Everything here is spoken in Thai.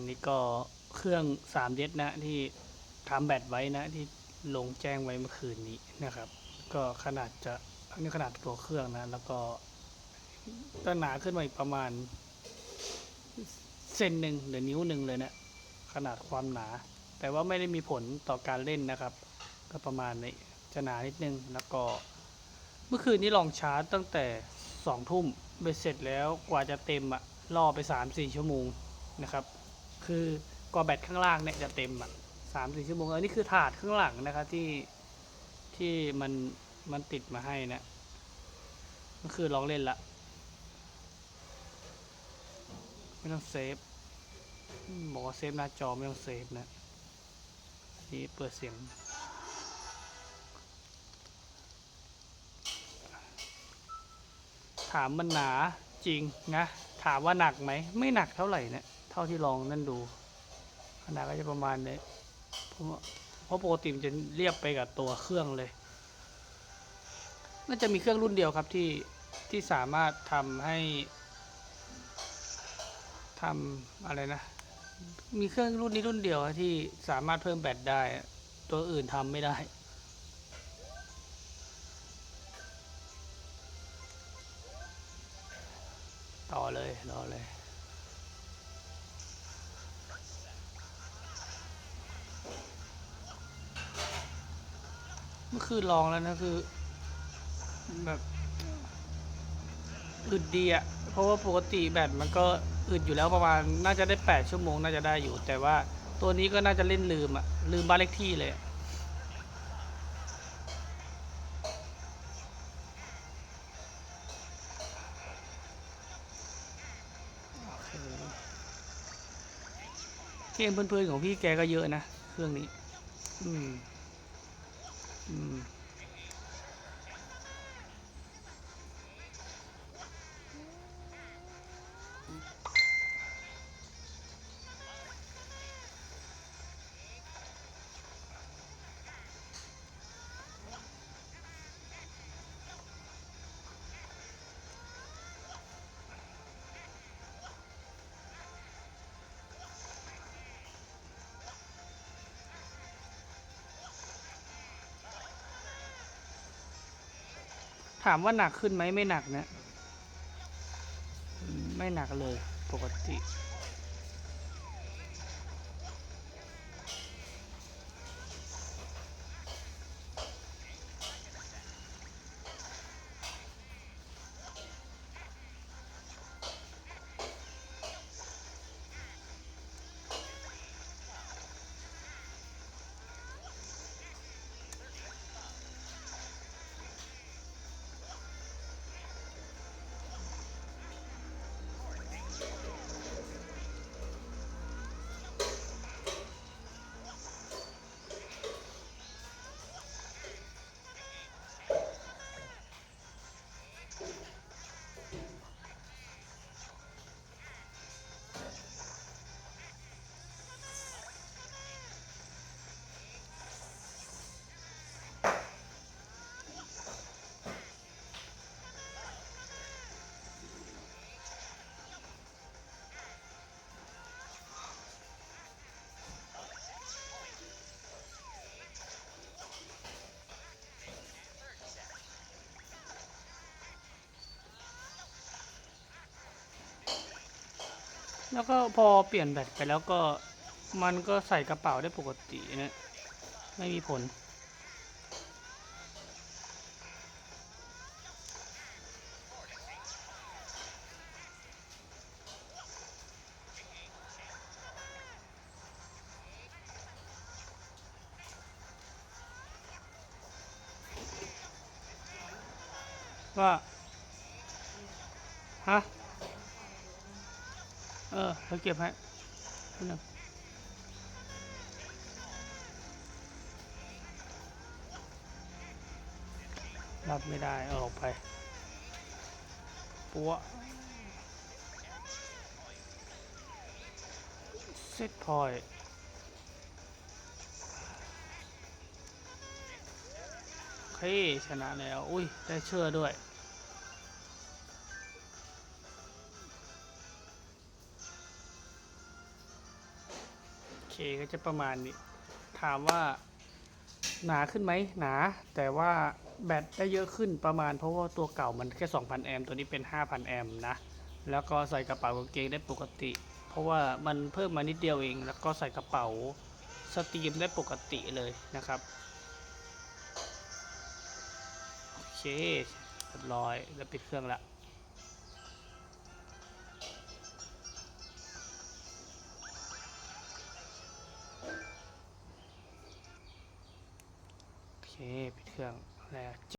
อันนี้ก็เครื่อง3เดนะที่ทำแบตไว้นะที่ลงแจ้งไว้เมื่อคืนนี้นะครับ ก็ขนาดจะอันนี้ขนาดตัวเครื่องนะ แล้วก็ก็หนาขึ้นมาอีกประมาณเซนหนึ่งหรือนิ้วหนึ่งเลยนะขนาดความหนา แต่ว่าไม่ได้มีผลต่อการเล่นนะครับ ก็ประมาณนี้จะหนานิดนึงแล้วก็ เมื่อคืนนี้ลองชาร์จตั้งแต่สองทุ่มไปเสร็จแล้วกว่าจะเต็มอะล่อไปสามสี่ชั่วโมงนะครับ คือกว่าแบตข้างล่างเนี่ยจะเต็มอะสามสี่ชั่วโมงอันนี้คือถาดข้างหลังนะครับที่ที่มันมันติดมาให้นะเมื่อคืนลองเล่นละไม่ต้องเซฟบอกว่าเซฟหน้าจอไม่ต้องเซฟนะนี่เปิดเสียงถามมันหนาจริงนะ ถามว่าหนักไหม ไม่หนักเท่าไหร่เนะี่ยาที่ลองนั่นดู ขนาดก็จะประมาณนี้เพราะว่าเพราะปกติมันจะเรียบไปกับตัวเครื่องเลย น่าจะมีเครื่องรุ่นเดียวครับที่ที่สามารถทำให้ทำอะไรนะ มีเครื่องรุ่นนี้รุ่นเดียวที่สามารถเพิ่มแบตได้ ตัวอื่นทำไม่ได้ต่อเลยรอเลย เมื่อคืนลองแล้วนะคือ แบบอึดดีอะเพราะว่าปกติแบตมันก็อึดอยู่แล้วประมาณน่าจะได้ 8 ชั่วโมงน่าจะได้อยู่ แต่ว่าตัวนี้ก็น่าจะเล่นลืมอะลืมบ้านเลขที่เลยเคเกมเพื่อนๆของพี่แกก็เยอะนะ เครื่องนี้ อืม อื ถามว่าหนักขึ้นไหมไม่หนักนะ ไม่หนักเลยปกติ แล้วก็พอเปลี่ยนแบตไปแล้วก็มันก็ใส่กระเป๋าได้ปกตินะไม่มีผล ว่า ฮะ เออเราเก็บให้แป๊บนึงรับไม่ได้เอาออกไปปัวเซตพอยโอเคชนะแล้ว อุ้ย ได้เชื่อด้วย เคก็จะประมาณนี้ ถามว่าหนาขึ้นไหมหนา แต่ว่าแบตได้เยอะขึ้นประมาณเพราะว่าตัวเก่ามันแค่ 2,000 แอมป์ตัวนี้เป็น 5,000 แอมป์นะ แล้วก็ใส่กระเป๋ากางเกงได้ปกติ เพราะว่ามันเพิ่มมานิดเดียวเอง แล้วก็ใส่กระเป๋าสตรีมได้ปกติเลยนะครับโอเคเรียบร้อยแล้วปิดเครื่องละ ปิดเครื่องแล้ว